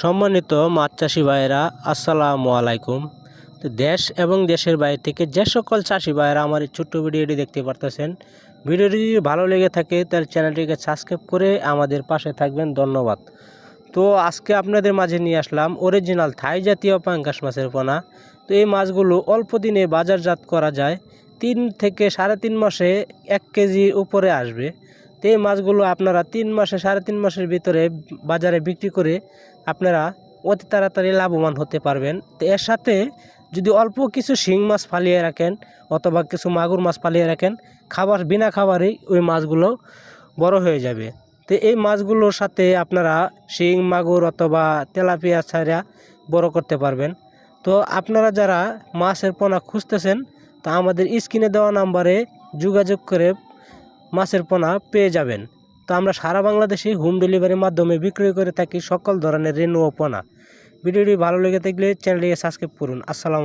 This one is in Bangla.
সম্মানিত মাছ চাষি ভাইয়েরা, আসসালামু আলাইকুম। তো দেশ এবং দেশের বাইরে থেকে যে সকল চাষি ভাইয়েরা আমার এই ছোট্ট ভিডিওটি দেখতে পারতেছেন, ভিডিওটি যদি ভালো লেগে থাকে তাহলে চ্যানেলটিকে সাবস্ক্রাইব করে আমাদের পাশে থাকবেন। ধন্যবাদ। তো আজকে আপনাদের মাঝে নিয়ে আসলাম অরিজিনাল থাই জাতীয় পাঙ্গাস মাছের পোনা। তো এই মাছগুলো অল্প দিনে বাজারজাত করা যায়। তিন থেকে সাড়ে তিন মাসে এক কেজি উপরে আসবে। তো এই মাছগুলো আপনারা তিন মাসে, সাড়ে তিন মাসের ভিতরে বাজারে বিক্রি করে আপনারা অতি তাড়াতাড়ি লাভবান হতে পারবেন। তো এর সাথে যদি অল্প কিছু শিং মাছ ফালিয়ে রাখেন অথবা কিছু মাগুর মাছ ফালিয়ে রাখেন, খাবার, বিনা খাবারেই ওই মাছগুলো বড় হয়ে যাবে। তো এই মাছগুলোর সাথে আপনারা শিং, মাগুর অথবা তেলাপিয়া ছাড়া বড় করতে পারবেন। তো আপনারা যারা মাছের পোনা খুঁজতেছেন, তা আমাদের স্ক্রিনে দেওয়া নাম্বারে যোগাযোগ করে মাছের পোনা পেয়ে যাবেন। তো আমরা সারা বাংলাদেশে হোম ডেলিভারির মাধ্যমে বিক্রয় করে থাকি সকল ধরনের রেনু ও পোনা। ভিডিওটি ভালো লেগে থাকলে চ্যানেলটিকে সাবস্ক্রাইব করুন। আসসালাম